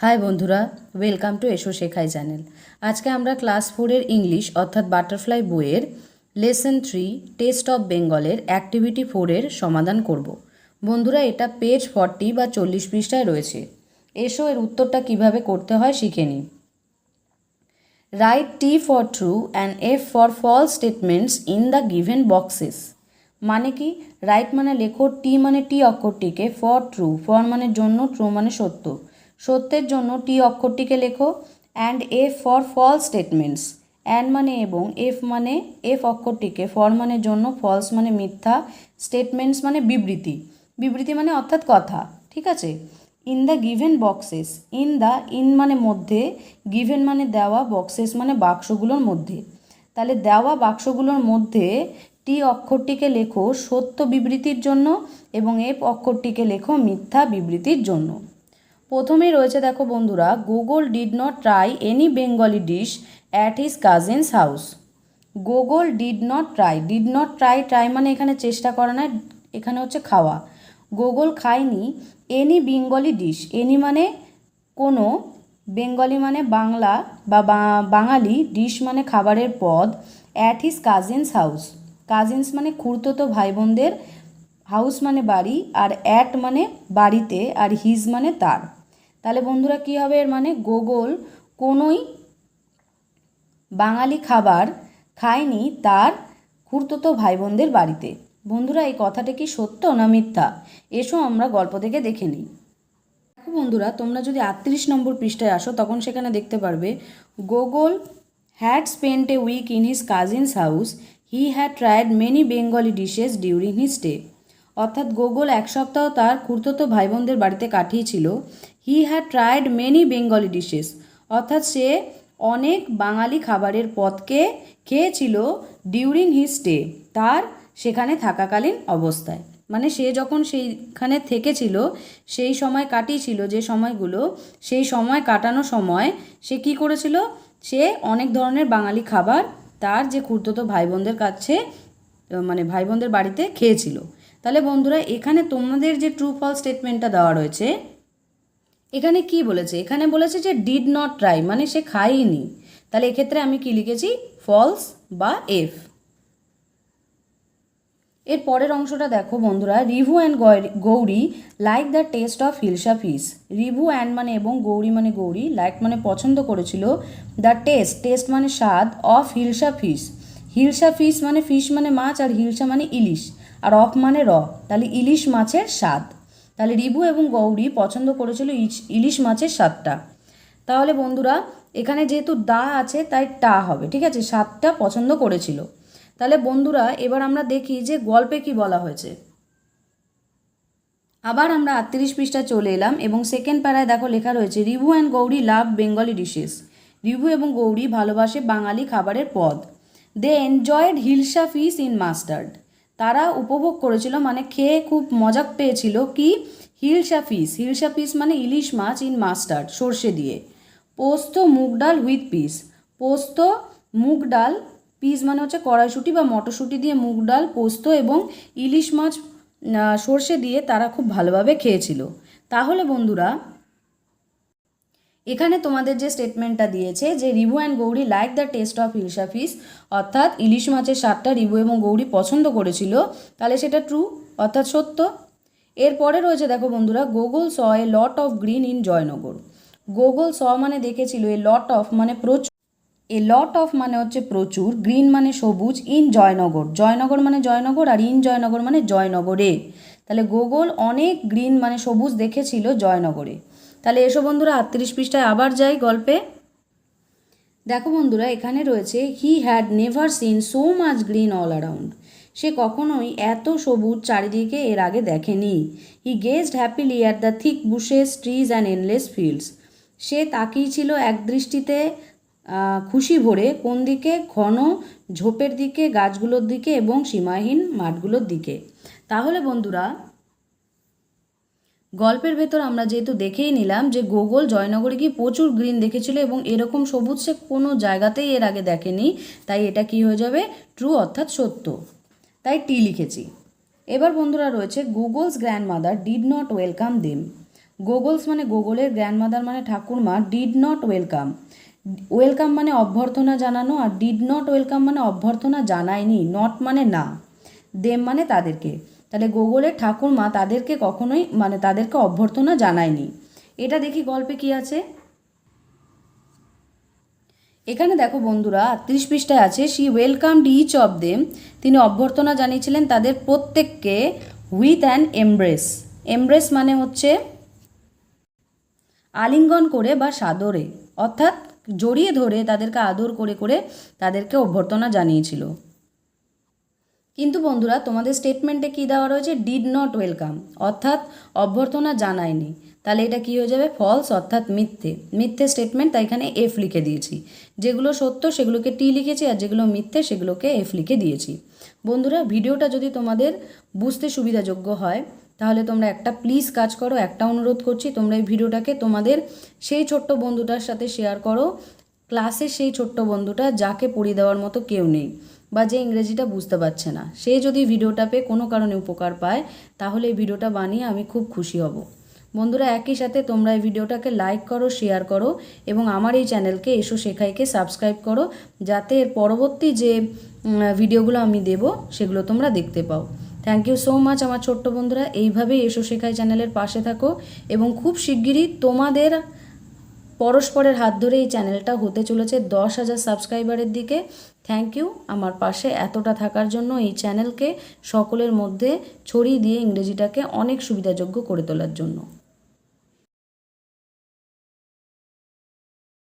High বন্ধুরা welcome to এসো শেখাই চ্যানেল আজকে আমরা ক্লাস ফোরের ইংলিশ অর্থাৎ বাটারফ্লাই বইয়ের লেসন থ্রি টেস্ট অফ বেঙ্গলের অ্যাক্টিভিটি ফোরের সমাধান করব। বন্ধুরা, এটা পেজ ফর্টি বা চল্লিশ পৃষ্ঠায় রয়েছে। এসো, এর উত্তরটা কীভাবে করতে হয় শিখে নিই। Write T for true and F for false statements in the given boxes মানে কি? রাইট মানে লেখো টি মানে টি অক্ষরটিকে ফর ট্রু ফর মানে জন্য ট্রু মানে সত্য। সত্যের জন্য টি অক্ষরটিকে লেখো and F for false statements and মানে এবং এফ মানে এফ অক্ষরটিকে ফর মানে জন্য ফলস মানে মিথ্যা স্টেটমেন্টস মানে বিবৃতি। বিবৃতি মানে অর্থাৎ কথা, ঠিক আছে? In the given boxes in the in মানে মধ্যে গিভেন মানে দেওয়া বক্সেস মানে বাক্সগুলোর মধ্যে। তাহলে দেওয়া বাক্সগুলোর মধ্যে টি অক্ষরটিকে লেখো সত্য বিবৃতির জন্য এবং এফ অক্ষরটিকে লেখো মিথ্যা বিবৃতির জন্য। প্রথমেই রয়েছে, দেখো বন্ধুরা Gogol did not try any Bengali dish at his cousin's house Gogol did not try did not try try মানে এখানে চেষ্টা করা না, এখানে হচ্ছে খাওয়া। গুগল খায়নি এনি বেঙ্গলি ডিশ এনি মানে কোনো বেঙ্গলি মানে বাংলা বা বা- বাঙালি ডিশ মানে খাবারের পদ at his cousin's house cousins মানে খুড়তো ভাই বোনদের হাউস মানে বাড়ি, আর অ্যাট মানে বাড়িতে, আর হিজ মানে তার। তাহলে বন্ধুরা কী হবে? এর মানে গোগল কোনোই বাঙালি খাবার খায়নি তার খুড়তো ভাই বোনদের বাড়িতে। বন্ধুরা, এই কথাটা কি সত্য না মিথ্যা? এসো আমরা গল্প থেকে দেখে নিই। দেখো বন্ধুরা, তোমরা যদি আটত্রিশ নম্বর পৃষ্ঠায় আসো, তখন সেখানে দেখতে পারবে, Gogol had spent a week in his cousin's house he had tried many Bengali dishes during his stay অর্থাৎ গোগল এক সপ্তাহ তার খুড়তো ভাই বোনদের বাড়িতে কাটিয়েছিল। He had tried many Bengali dishes অর্থাৎ সে অনেক বাঙালি খাবারের পদকে খেয়েছিল ডিউরিং হি স্টে তার সেখানে থাকাকালীন অবস্থায়। মানে সে যখন সেইখানে থেকেছিল, সেই সময় কাটিয়েছিল যে সময়গুলো, সেই সময় কাটানো সময় সে কি করেছিল? সে অনেক ধরনের বাঙালি খাবার তার যে খুড়তো ভাই বোনদের কাছে মানে ভাই বোনদের বাড়িতে খেয়েছিল। তাহলে বন্ধুরা, এখানে তোমাদের যে ট্রু ফল স্টেটমেন্টটা দেওয়া রয়েছে এখানে কি বলেছে? এখানে বলেছে যে ডিড নট ট্রাই মানে সে খায়নি। তাহলে এক্ষেত্রে আমি কি লিখেছি? ফলস বা এফ এর পরের অংশটা দেখো বন্ধুরা। Rivu and Gouri like the taste of hilsa fish Rivu and মানে এবং গৌরী মানে গৌরী লাইক মানে পছন্দ করেছিল। দ্য টেস্ট টেস্ট মানে স্বাদ of hilsa fish hilsa fish মানে ফিশ মানে মাছ আর হিলসা মানে ইলিশ। আর অফ মানে র তাহলে ইলিশ মাছের স্বাদ। তাহলে রিভু এবং গৌরী পছন্দ করেছিল ইলিশ মাছের স্বাদটা। তাহলে বন্ধুরা, এখানে যেহেতু দা আছে, তাই টা হবে, ঠিক আছে? স্বাদটা পছন্দ করেছিল। তাহলে বন্ধুরা, এবার আমরা দেখি যে গল্পে কি বলা হয়েছে। আবার আমরা আটত্রিশ পৃষ্ঠা চলে এলাম এবং সেকেন্ড প্যারায় দেখো লেখা রয়েছে Rivu and Gouri love Bengali dishes Rivu এবং গৌরী ভালোবাসে বাঙালি খাবারের পদ। They enjoyed hilsa fish in mustard তারা উপভোগ করেছিল মানে খেয়ে খুব মজা পেয়েছিল কি? হিলসা ফিস হিলসা পিস মানে ইলিশ মাছ ইন মাস্টার্ড, সর্ষে দিয়ে। পোস্ত, মুগ ডাল উইথ পিস। পোস্ত, মুগ ডাল, পিস মানে হচ্ছে কড়াইশুঁটি বা মটরশুঁটি দিয়ে মুগ ডাল, পোস্ত এবং ইলিশ মাছ সর্ষে দিয়ে তারা খুব ভালোভাবে খেয়েছিল। তাহলে বন্ধুরা এখানে তোমাদের যে স্টেটমেন্টটা দিয়েছে যে Rivu and Gouri like the taste of hilsa fish অর্থাৎ ইলিশ মাছের স্বাদটা রিভু এবং গৌরী পছন্দ করেছিল, তাহলে সেটা ট্রু অর্থাৎ সত্য। এরপরে রয়েছে, দেখো বন্ধুরা Gogol saw a lot of green in Joynagar Gogol saw মানে দেখেছিল এ লট অফ মানে প্রচুর। এ লট অফ মানে হচ্ছে প্রচুর গ্রিন মানে সবুজ ইন জয়নগর জয়নগর মানে জয়নগর আর ইন জয়নগর মানে জয়নগরে তাহলে গোগল অনেক গ্রিন মানে সবুজ দেখেছিল জয়নগরে তাহলে এসো বন্ধুরা, আটত্রিশ পৃষ্ঠায় আবার যাই গল্পে। দেখো বন্ধুরা, এখানে রয়েছে he had never seen so much green all around সে কখনোই এত সবুজ চারিদিকে এর আগে দেখেনি। He gazed happily at the thick bushes trees and endless fields সে তাকিয়েছিল এক দৃষ্টিতে খুশি ভরে কোন দিকে? ঘন ঝোপের দিকে, গাছগুলোর দিকে এবং সীমাহীন মাঠগুলোর দিকে। তাহলে বন্ধুরা গল্পের ভেতর আমরা যেহেতু দেখেই নিলাম যে গোগল জয়নগরে গিয়ে প্রচুর গ্রিন দেখেছিল এবং এরকম সবুজ সে কোনো জায়গাতেই এর আগে দেখেনি। তাই এটা কি হয়ে যাবে? ট্রু অর্থাৎ সত্য। তাই টি লিখেছি। এবার বন্ধুরা রয়েছে Gogol's grandmother did not welcome them. Gogol's মানে গোগলের গ্র্যান্ডমাদার মানে ঠাকুরমা ডিড নট ওয়েলকাম। ওয়েলকাম মানে অভ্যর্থনা জানানো আর ডিড নট ওয়েলকাম মানে অভ্যর্থনা জানায়নি। নট মানে না। দেম মানে তাদেরকে। তাহলে গোগলের ঠাকুরমা তাদেরকে কখনোই মানে তাদেরকে অভ্যর্থনা জানায়নি। এটা দেখি গল্পে কি আছে? এখানে দেখো বন্ধুরা আটত্রিশ পৃষ্ঠায় আছে she welcomed each of them তিনি অভ্যর্থনা জানিয়েছিলেন তাদের প্রত্যেককে উইথ অ্যান এমব্রেস এমব্রেস মানে হচ্ছে আলিঙ্গন করে বা সাদরে, অর্থাৎ জড়িয়ে ধরে তাদেরকে আদর করে করে তাদেরকে অভ্যর্থনা জানিয়েছিল। কিন্তু বন্ধুরা, তোমাদের স্টেটমেন্টে কী দেওয়া রয়েছে? ডিড নট ওয়েলকাম অর্থাৎ অভ্যর্থনা জানায়নি। তাহলে এটা কী হয়ে যাবে? ফলস অর্থাৎ মিথ্যে। মিথ্যে স্টেটমেন্ট তাই এখানে এফ লিখে দিয়েছি। যেগুলো সত্য, সেগুলোকে টি লিখেছি, আর যেগুলো মিথ্যে, সেগুলোকে এফ লিখে দিয়েছি। বন্ধুরা, ভিডিওটা যদি তোমাদের বুঝতে সুবিধাযোগ্য হয়, তাহলে তোমরা একটা প্লিজ কাজ করো, একটা অনুরোধ করছি, তোমরা এই ভিডিওটাকে তোমাদের সেই ছোট্ট বন্ধুটার সাথে শেয়ার করো। ক্লাসের সেই ছোট্ট বন্ধুটা, যাকে পড়িয়ে দেওয়ার মতো কেউ নেই। বা যে ইংরেজিটা বুঝতে পারছে না। সে যদি ভিডিওটা পেয়ে কোনো কারণে উপকার পায়, তাহলে এই ভিডিওটা বানিয়ে আমি খুব খুশি হব। বন্ধুরা, একই সাথে তোমরা এই ভিডিওটাকে লাইক করো শেয়ার করো এবং আমার এই চ্যানেলকে এসো শেখাইকে সাবস্ক্রাইব করো, যাতে এর পরবর্তী যে ভিডিওগুলো আমি দেব, সেগুলো তোমরা দেখতে পাও। থ্যাংক ইউ সো মাচ আমার ছোট্ট বন্ধুরা। এইভাবেই এসো শেখাই চ্যানেলের পাশে থাকো এবং খুব শিগগিরই তোমাদের পরস্পরের হাত ধরে এই চ্যানেলটা হতে চলেছে দশ হাজার সাবস্ক্রাইবারের দিকে। থ্যাংক ইউ আমার পাশে এতটা থাকার জন্য এই চ্যানেলকে সকলের মধ্যে ছড়িয়ে দিয়ে ইংরেজিটাকে অনেক সুবিধাযোগ্য করে তোলার জন্য।